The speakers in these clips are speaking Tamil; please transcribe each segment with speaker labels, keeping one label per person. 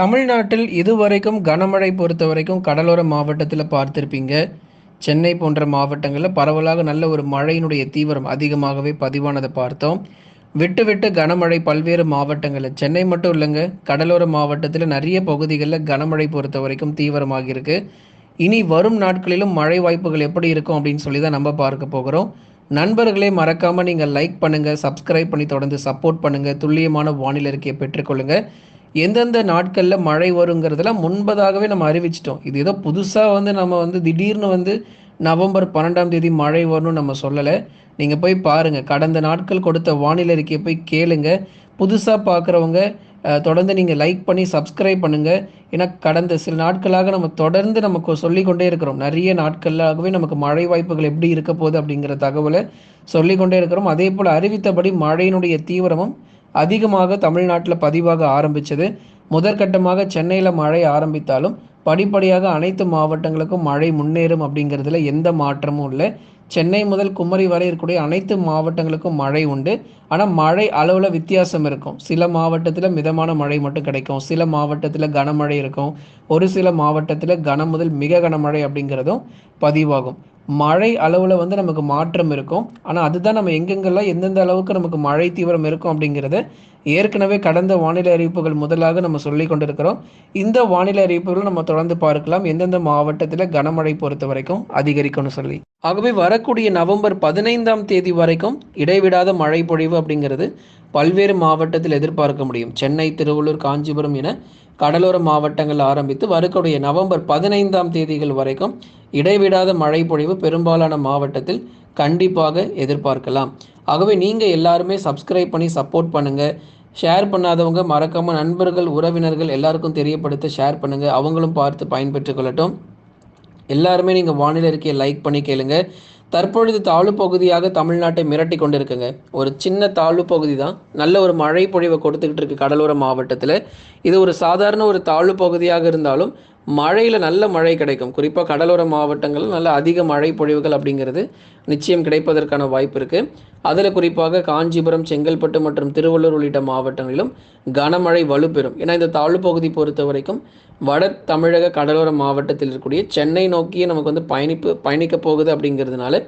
Speaker 1: தமிழ்நாட்டில் இதுவரைக்கும் கனமழை பொறுத்த வரைக்கும் கடலோர மாவட்டத்தில் பார்த்துருப்பீங்க. சென்னை போன்ற மாவட்டங்களில் பரவலாக நல்ல ஒரு மழையினுடைய தீவிரம் அதிகமாகவே பதிவானதை பார்த்தோம். விட்டு விட்டு கனமழை பல்வேறு மாவட்டங்களில் சென்னை மட்டும் இல்லைங்க கடலோர மாவட்டத்தில் நிறைய பகுதிகளில் கனமழை பொறுத்த வரைக்கும் தீவிரமாகியிருக்கு இனி வரும் நாட்களிலும் மழை வாய்ப்புகள் எப்படி இருக்கும் அப்படின்னு சொல்லி தான் நம்ம பார்க்க போகிறோம். நண்பர்களே மறக்காமல் நீங்கள் லைக் பண்ணுங்கள் சப்ஸ்கிரைப் பண்ணி தொடர்ந்து சப்போர்ட் பண்ணுங்கள் துல்லியமான வானிலை இருக்கையை பெற்றுக்கொள்ளுங்கள் எந்தெந்த நாட்களில் மழை வருங்கிறதெல்லாம் முன்பதாகவே நம்ம அறிவிச்சிட்டோம். இது ஏதோ புதுசாக வந்து நம்ம வந்து திடீர்னு வந்து நவம்பர் பன்னெண்டாம் தேதி மழை வரும்னு நம்ம சொல்லலை. நீங்கள் போய் பாருங்கள் கடந்த நாட்கள் கொடுத்த வானிலை அறிக்கையை போய் கேளுங்க. புதுசாக பார்க்குறவங்க தொடர்ந்து நீங்கள் லைக் பண்ணி சப்ஸ்கிரைப் பண்ணுங்கள் ஏன்னா கடந்த சில நாட்களாக நம்ம தொடர்ந்து நமக்கு சொல்லிக்கொண்டே இருக்கிறோம். நிறைய நாட்களாகவே நமக்கு மழை வாய்ப்புகள் எப்படி இருக்க போகுது அப்படிங்கிற தகவலை சொல்லிக்கொண்டே இருக்கிறோம். அதே போல் அறிவித்தபடி மழையினுடைய தீவிரமும் அதிகமாக தமிழ்நாட்டில் பதிவாக ஆரம்பித்தது முதற்கட்டமாக சென்னையில் மழை ஆரம்பித்தாலும் படிப்படியாக அனைத்து மாவட்டங்களுக்கும் மழை முன்னேறும் அப்படிங்கிறதுல எந்த மாற்றமும் இல்லை. சென்னை முதல் குமரி வரை இருக்கக்கூடிய அனைத்து மாவட்டங்களுக்கும் மழை உண்டு. ஆனால் மழை அளவில் வித்தியாசம் இருக்கும். சில மாவட்டத்தில் மிதமான மழை மட்டும் கிடைக்கும். சில மாவட்டத்தில் கனமழை இருக்கும். ஒரு சில மாவட்டத்தில் கனம் முதல் மிக கனமழை அப்படிங்கிறதும் பதிவாகும். மழை அளவில் வந்து நமக்கு மாற்றம் இருக்கும். ஆனால் அதுதான் நம்ம எங்கெங்கெல்லாம் எந்தெந்த அளவுக்கு நமக்கு மழை தீவிரம் இருக்கும் அப்படிங்கிறத ஏற்கனவே கடந்த வானிலை அறிவிப்புகள் முதலாக நம்ம சொல்லி கொண்டிருக்கிறோம். இந்த வானிலை அறிவிப்புகள் நம்ம தொடர்ந்து பார்க்கலாம். எந்தெந்த மாவட்டத்தில் கனமழை பொறுத்த வரைக்கும் அதிகரிக்கும்னு சொல்லி. ஆகவே வரக்கூடிய நவம்பர் பதினைந்தாம் தேதி வரைக்கும் இடைவிடாத மழை பொழிவு அப்படிங்கிறது பல்வேறு மாவட்டத்தில் எதிர்பார்க்க முடியும். சென்னை திருவள்ளூர் காஞ்சிபுரம் என கடலோர மாவட்டங்கள் ஆரம்பித்து வரக்கூடிய நவம்பர் பதினைந்தாம் தேதிகள் வரைக்கும் இடைவிடாத மழை பொழிவு பெரும்பாலான மாவட்டத்தில் கண்டிப்பாக எதிர்பார்க்கலாம். ஆகவே நீங்கள் எல்லாருமே சப்ஸ்கிரைப் பண்ணி சப்போர்ட் பண்ணுங்கள் ஷேர் பண்ணாதவங்க மறக்காமல் நண்பர்கள் உறவினர்கள் எல்லாருக்கும் தெரியப்படுத்த ஷேர் பண்ணுங்கள் அவங்களும் பார்த்து பயன்பெற்று கொள்ளட்டும். எல்லாருமே நீங்கள் வானிலை இருக்கையை லைக் பண்ணி கேளுங்க. தற்பொழுது தாழ்வு பகுதியாக தமிழ்நாட்டை மிரட்டி கொண்டிருக்குங்க. ஒரு சின்ன தாழ்வு பகுதி தான். நல்ல ஒரு மழை பொழிவை கொடுத்துக்கிட்டு இருக்கு கடலோர மாவட்டத்தில். இது ஒரு சாதாரண ஒரு தாழ்வு பகுதியாக இருந்தாலும் மழையில் நல்ல மழை கிடைக்கும். குறிப்பாக கடலோர மாவட்டங்களில் நல்ல அதிக மழை பொழிவுகள் அப்படிங்கிறது நிச்சயம் கிடைப்பதற்கான வாய்ப்பு இருக்குது அதில் குறிப்பாக காஞ்சிபுரம் செங்கல்பட்டு மற்றும் திருவள்ளூர் உள்ளிட்ட மாவட்டங்களிலும் கனமழை வலுப்பெறும். ஏன்னா இந்த தாழ்வு பகுதி பொறுத்த வரைக்கும் வட தமிழக கடலோர மாவட்டத்தில் இருக்கக்கூடிய சென்னை நோக்கியே நமக்கு வந்து பயணிப்பு பயணிக்க போகுது அப்படிங்கிறதுனால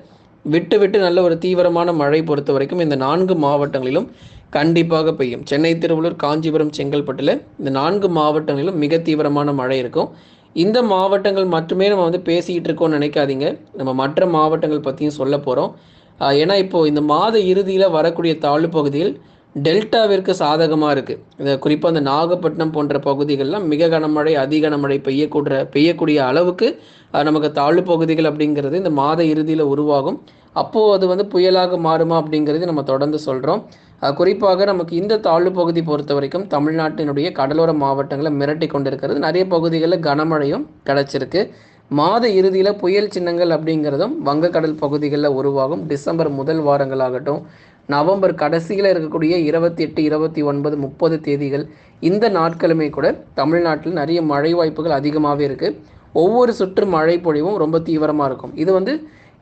Speaker 1: விட்டு விட்டு நல்ல ஒரு தீவிரமான மழை பொறுத்த வரைக்கும் இந்த நான்கு மாவட்டங்களிலும் கண்டிப்பாக பெய்யும். சென்னை திருவள்ளூர் காஞ்சிபுரம் செங்கல்பட்டில் இந்த நான்கு மாவட்டங்களிலும் மிக தீவிரமான மழை இருக்கும். இந்த மாவட்டங்கள் மட்டுமே நம்ம வந்து பேசிக்கிட்டு இருக்கோம்னு நினைக்காதீங்க. நம்ம மற்ற மாவட்டங்கள் பற்றியும் சொல்ல போகிறோம் ஏன்னா இப்போது இந்த மாத இறுதியில் வரக்கூடிய தாழ்வு பகுதியில் டெல்டாவிற்கு சாதகமாக இருக்குது குறிப்பாக அந்த நாகப்பட்டினம் போன்ற பகுதிகள்லாம் மிக கனமழை அதி கனமழை பெய்யக்கூட பெய்யக்கூடிய அளவுக்கு நமக்கு தாழ்வு பகுதிகள் அப்படிங்கிறது இந்த மாத இறுதியில் உருவாகும். அப்போது அது வந்து புயலாக மாறுமா அப்படிங்கிறது நம்ம தொடர்ந்து சொல்கிறோம் குறிப்பாக நமக்கு இந்த தாழ்வு பகுதி பொறுத்த வரைக்கும் தமிழ்நாட்டினுடைய கடலோர மாவட்டங்களை மிரட்டி கொண்டிருக்கிறது. நிறைய பகுதிகளில் கனமழையும் கிடச்சிருக்கு. மாத இறுதியில் புயல் சின்னங்கள் அப்படிங்கிறதும் வங்கக்கடல் பகுதிகளில் உருவாகும். டிசம்பர் முதல் வாரங்களாகட்டும் நவம்பர் கடைசியில் இருக்கக்கூடிய இருபத்தி எட்டு இருபத்தி ஒன்பது முப்பது தேதிகள் இந்த நாட்களுமே கூட தமிழ்நாட்டில் நிறைய மழை வாய்ப்புகள் அதிகமாகவே இருக்குது ஒவ்வொரு சுற்று மழை பொழிவும் ரொம்ப தீவிரமாக இருக்கும். இது வந்து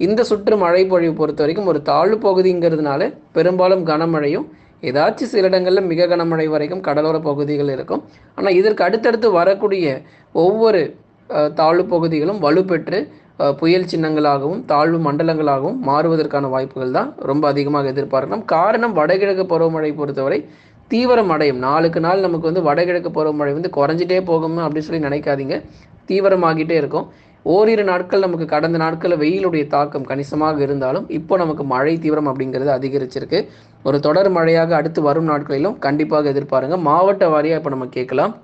Speaker 1: இந்த சுற்று மழை பொழிவு பொறுத்த வரைக்கும் ஒரு தாழ்வு பகுதிங்கிறதுனால பெரும்பாலும் கனமழையும் ஏதாச்சும் சில இடங்களில் மிக கனமழை வரைக்கும் கடலோர பகுதிகள் இருக்கும். ஆனால் இதற்கு அடுத்தடுத்து வரக்கூடிய ஒவ்வொரு தாழ்வு பகுதிகளும் வலுப்பெற்று புயல் சின்னங்களாகவும் தாழ்வு மண்டலங்களாகவும் மாறுவதற்கான வாய்ப்புகள் தான் ரொம்ப அதிகமாக எதிர்பார்க்கலாம். காரணம் வடகிழக்கு பருவமழை பொறுத்தவரை தீவிரம் அடையும். நாளுக்கு நாள் நமக்கு வந்து வடகிழக்கு பருவமழை வந்து குறைஞ்சிட்டே போகும் அப்படின்னு சொல்லி நினைக்காதீங்க. தீவிரமாகிட்டே இருக்கும். ஓரிரு நாட்கள் நமக்கு கடந்த நாட்களில் வெயிலுடைய தாக்கம் கணிசமாக இருந்தாலும் இப்போ நமக்கு மழை தீவிரம் அப்படிங்கிறது அதிகரிச்சிருக்கு. ஒரு தொடர் மழையாக அடுத்து வரும் நாட்களிலும் கண்டிப்பாக எதிர்பாருங்க. மாவட்ட வாரியாக இப்போ நம்ம கேட்கலாம்.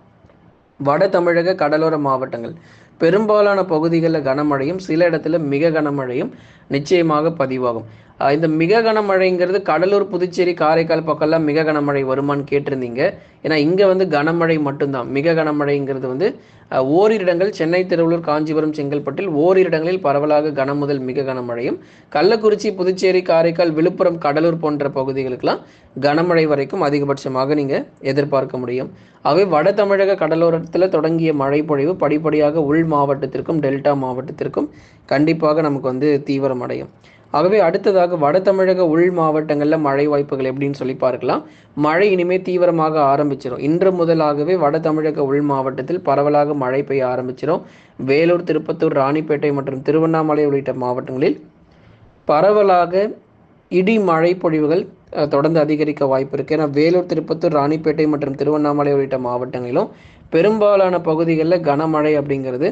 Speaker 1: வட தமிழக கடலோர மாவட்டங்கள். பெரும்பாலான பகுதிகளில் கனமழையும் சில இடத்துல மிக கனமழையும் நிச்சயமாக பதிவாகும். இந்த மிக கனமழைங்கிறது கடலூர் புதுச்சேரி காரைக்கால் பக்கம்லாம் மிக கனமழை வருமானு கேட்டிருந்தீங்க. ஏன்னா இங்கே வந்து கனமழை மட்டும்தான். மிக கனமழைங்கிறது வந்து ஓரிரு இடங்கள் சென்னை திருவள்ளூர் காஞ்சிபுரம் செங்கல்பட்டில் ஓரிரு இடங்களில் பரவலாக கனம் முதல் மிக கனமழையும். கள்ளக்குறிச்சி புதுச்சேரி காரைக்கால் விழுப்புரம் கடலூர் போன்ற பகுதிகளுக்கெல்லாம் கனமழை வரைக்கும் அதிகபட்சமாக நீங்கள் எதிர்பார்க்க முடியும். ஆகவே வட தமிழக கடலோரத்தில் தொடங்கிய மழை பொழிவு படிப்படியாக உள் மாவட்டத்திற்கும் டெல்டா மாவட்டத்திற்கும் கண்டிப்பாக நமக்கு வந்து தீவிரம் அடையும் ஆகவே அடுத்ததாக வட தமிழக உள் மாவட்டங்களில் மழை வாய்ப்புகள் எப்படின்னு சொல்லி பார்க்கலாம். மழை இனிமேல் தீவிரமாக ஆரம்பிச்சிடும் இன்று முதலாகவே வட தமிழக உள் மாவட்டத்தில் பரவலாக மழை பெய்ய ஆரம்பிச்சிடும் வேலூர் திருப்பத்தூர் ராணிப்பேட்டை மற்றும் திருவண்ணாமலை உள்ளிட்ட மாவட்டங்களில் பரவலாக இடி மழை பொழிவுகள் தொடர்ந்து அதிகரிக்க வாய்ப்பு இருக்குது ஏன்னா வேலூர் திருப்பத்தூர் ராணிப்பேட்டை மற்றும் திருவண்ணாமலை உள்ளிட்ட மாவட்டங்களிலும் பெரும்பாலான பகுதிகளில் கனமழை அப்படிங்கிறது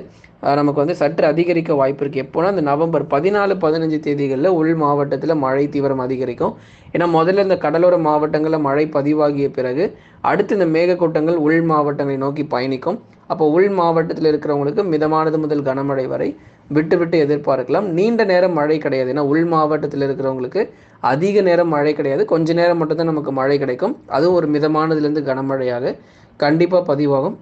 Speaker 1: நமக்கு வந்து சற்று அதிகரிக்க வாய்ப்பு இருக்குது எப்போனா இந்த நவம்பர் பதினாலு பதினஞ்சு தேதிகளில் உள் மாவட்டத்தில் மழை தீவிரம் அதிகரிக்கும். ஏன்னா முதல்ல இந்த கடலோர மாவட்டங்களில் மழை பதிவாகிய பிறகு அடுத்து இந்த மேகக்கூட்டங்கள் உள் மாவட்டங்களை நோக்கி பயணிக்கும். அப்போ உள் மாவட்டத்தில் இருக்கிறவங்களுக்கு மிதமானது முதல் கனமழை வரை விட்டு விட்டு எதிர்பார்க்கலாம். நீண்ட நேரம் மழை கிடையாது. ஏன்னா உள் மாவட்டத்தில் இருக்கிறவங்களுக்கு அதிக நேரம் மழை கிடையாது. கொஞ்ச நேரம் மட்டும்தான் நமக்கு மழை கிடைக்கும். அதுவும் ஒரு மிதமானதுலேருந்து கனமழையாக கண்டிப்பாக பதிவாகும்.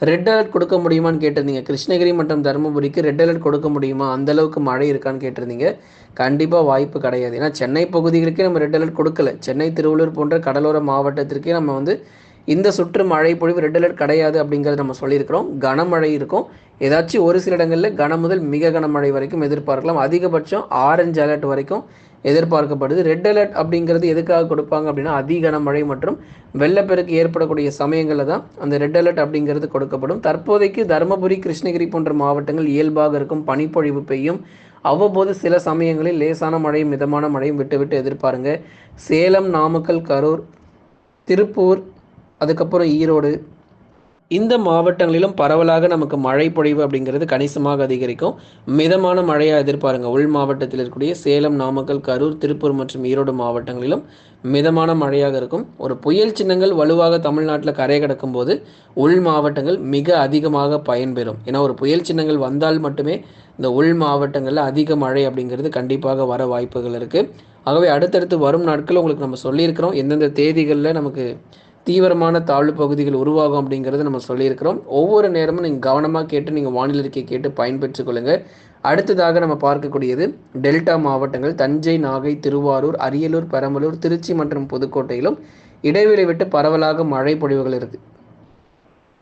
Speaker 1: ரெட் அலர்ட் கொடுக்க முடியுமான்னு கேட்டிருந்தீங்க. கிருஷ்ணகிரி மற்றும் தருமபுரிக்கு ரெட் அலர்ட் கொடுக்க முடியுமா? அந்த அளவுக்கு மழை இருக்கான்னு கேட்டிருந்தீங்க. கண்டிப்பாக வாய்ப்பு கிடையாது. ஏன்னா சென்னை பகுதிகளுக்கே நம்ம ரெட் அலர்ட் கொடுக்கல. சென்னை திருவள்ளூர் போன்ற கடலோர மாவட்டத்திற்கே நம்ம வந்து இந்த சுற்று மழை பொழிவு ரெட் அலர்ட் கிடையாது அப்படிங்கிறத நம்ம சொல்லியிருக்கிறோம். கனமழை இருக்கும். ஏதாச்சும் ஒரு சில இடங்களில் கன முதல் மிக கனமழை வரைக்கும் எதிர்பார்க்கலாம். அதிகபட்சம் ஆரஞ்சு அலர்ட் வரைக்கும் எதிர்பார்க்கப்படுது. ரெட் அலர்ட் அப்படிங்கிறது எதுக்காக கொடுப்பாங்க அப்படின்னா அதிக கனமழை மற்றும் வெள்ளப்பெருக்கு ஏற்படக்கூடிய சமயங்களில் தான் அந்த ரெட் அலர்ட் அப்படிங்கிறது கொடுக்கப்படும். தற்போதைக்கு தருமபுரி கிருஷ்ணகிரி போன்ற மாவட்டங்கள் இயல்பாக இருக்கும் பனிப்பொழிவு பெய்யும். அவ்வப்போது சில சமயங்களில் லேசான மழையும் மிதமான மழையும் விட்டு விட்டு எதிர்பாருங்க. சேலம் நாமக்கல் கரூர் திருப்பூர் அதுக்கப்புறம் ஈரோடு இந்த மாவட்டங்களிலும் பரவலாக நமக்கு மழை பொழிவு அப்படிங்கிறது கணிசமாக அதிகரிக்கும். மிதமான மழையாக எதிர்பாருங்க. உள் மாவட்டத்தில் இருக்கக்கூடிய சேலம் நாமக்கல் கரூர் திருப்பூர் மற்றும் ஈரோடு மாவட்டங்களிலும் மிதமான மழையாக இருக்கும். ஒரு புயல் சின்னங்கள் வலுவாக தமிழ்நாட்டில் கரை கடக்கும் போது உள் மாவட்டங்கள் மிக அதிகமாக பயன்பெறும். ஏன்னா ஒரு புயல் சின்னங்கள் வந்தால் மட்டுமே இந்த உள் மாவட்டங்களில் அதிக மழை அப்படிங்கிறது கண்டிப்பாக வர வாய்ப்புகள் இருக்குது ஆகவே அடுத்தடுத்து வரும் நாட்கள் உங்களுக்கு நம்ம சொல்லியிருக்கிறோம். எந்தெந்த தேதிகளில் நமக்கு தீவிரமான தாழ்வு பகுதிகள் உருவாகும் அப்படிங்கிறத நம்ம சொல்லியிருக்கிறோம். ஒவ்வொரு நேரமும் நீங்கள் கவனமாக கேட்டு நீங்கள் வானிலை அறிக்கை கேட்டு பயன்பெற்றுக் கொள்ளுங்கள் அடுத்ததாக நம்ம பார்க்கக்கூடியது டெல்டா மாவட்டங்கள் தஞ்சை நாகை திருவாரூர் அரியலூர் பெரம்பலூர் திருச்சி மற்றும் புதுக்கோட்டையிலும் இடைவெளி விட்டு பரவலாக மழை பொழிவுகள் இருக்குது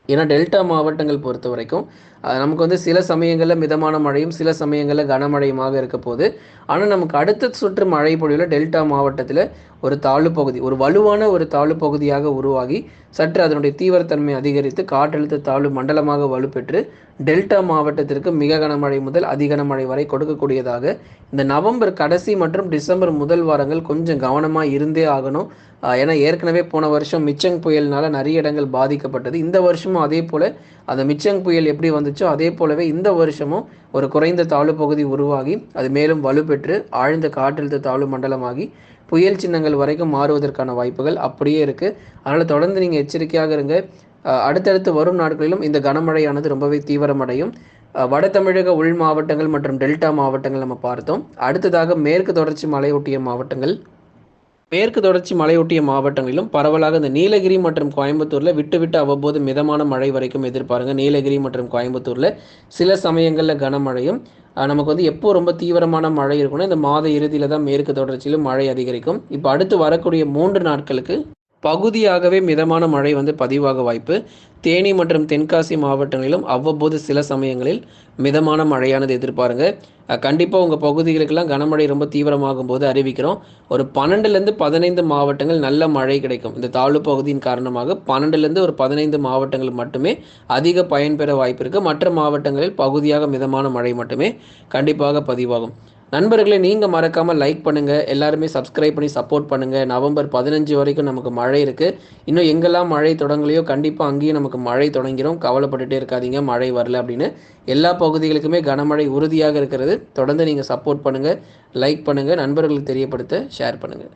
Speaker 1: ஏன்னா டெல்டா மாவட்டங்கள் பொறுத்த வரைக்கும் நமக்கு வந்து சில சமயங்களில் மிதமான மழையும் சில சமயங்களில் கனமழையுமாக இருக்க போது ஆனால் நமக்கு அடுத்த சுற்று மழை பொழிவில் டெல்டா மாவட்டத்தில் ஒரு தாழ்வு பகுதி ஒரு வலுவான ஒரு தாழ்வு பகுதியாக உருவாகி சற்று அதனுடைய தீவிரத்தன்மை அதிகரித்து காற்றழுத்த தாழ்வு மண்டலமாக வலுப்பெற்று டெல்டா மாவட்டத்திற்கு மிக கனமழை முதல் அதிகனமழை வரை கொடுக்கக்கூடியதாக இந்த நவம்பர் கடைசி மற்றும் டிசம்பர் முதல் வாரங்கள் கொஞ்சம் கவனமாக இருந்தே ஆகணும். ஏன்னா ஏற்கனவே போன வருஷம் மிச்சங் புயல்னால நிறைய இடங்கள் பாதிக்கப்பட்டது. இந்த வருஷமும் அதே போல் அந்த மிச்சங் புயல் எப்படி வந்துச்சோ அதே போலவே இந்த வருஷமும் ஒரு குறைந்த தாழ்வு பகுதி உருவாகி அது மேலும் வலுப்பெற்று ஆழ்ந்த காற்றழுத்த தாழ்வு மண்டலமாகி புயல் சின்னங்கள் வரைக்கும் மாறுவதற்கான வாய்ப்புகள் அப்படியே இருக்குது அதனால் தொடர்ந்து நீங்கள் எச்சரிக்கையாக இருங்க. அடுத்தடுத்து வரும் நாட்களிலும் இந்த கனமழையானது ரொம்பவே தீவிரமடையும். வட தமிழக உள் மாவட்டங்கள் மற்றும் டெல்டா மாவட்டங்கள் நம்ம பார்த்தோம். அடுத்ததாக மேற்கு தொடர்ச்சி மலையொட்டிய மாவட்டங்கள் மேற்கு தொடர்ச்சி மலையொட்டிய மாவட்டங்களிலும் பரவலாக இந்த நீலகிரி மற்றும் கோயம்புத்தூரில் விட்டு விட்டு அவ்வப்போது மிதமான மழை வரைக்கும் எதிர்பாருங்க. நீலகிரி மற்றும் கோயம்புத்தூரில் சில சமயங்களில் கனமழையும் நமக்கு வந்து எப்போ ரொம்ப தீவிரமான மழை இருக்குன்னா இந்த மாத இறுதியில் தான் மேற்கு தொடர்ச்சியிலும் மழை அதிகரிக்கும். இப்போ அடுத்து வரக்கூடிய மூன்று நாட்களுக்கு பகுதியாகவே மிதமான மழை வந்து பதிவாக வாய்ப்பு. தேனி மற்றும் தென்காசி மாவட்டங்களிலும் அவ்வப்போது சில சமயங்களில் மிதமான மழையானது எதிர்பாருங்க. கண்டிப்பாக உங்கள் பகுதிகளுக்கெல்லாம் கனமழை ரொம்ப தீவிரமாகும் போது அறிவிக்கிறோம். ஒரு பன்னெண்டுலேருந்து பதினைந்து மாவட்டங்கள் நல்ல மழை கிடைக்கும். இந்த தாழ்வு பகுதியின் காரணமாக பன்னெண்டுலேருந்து ஒரு பதினைந்து மாவட்டங்கள் மட்டுமே அதிக பயன்பெற வாய்ப்பு இருக்குது மற்ற மாவட்டங்களில் பகுதியாக மிதமான மழை மட்டுமே கண்டிப்பாக பதிவாகும். நண்பர்களை நீங்கள் மறக்காமல் லைக் பண்ணுங்கள் எல்லாருமே சப்ஸ்கிரைப் பண்ணி சப்போர்ட் பண்ணுங்கள் நவம்பர் பதினஞ்சு வரைக்கும் நமக்கு மழை இருக்குது இன்னும் எங்கெல்லாம் மழை தொடங்கலையோ கண்டிப்பாக அங்கேயும் நமக்கு மழை தொடங்கிடும் கவலைப்பட்டுட்டே இருக்காதீங்க மழை வரல அப்படின்னு. எல்லா பகுதிகளுக்குமே கனமழை உறுதியாக இருக்கிறது. தொடர்ந்து நீங்கள் சப்போர்ட் பண்ணுங்கள் லைக் பண்ணுங்கள் நண்பர்களுக்கு தெரியப்படுத்த ஷேர் பண்ணுங்கள்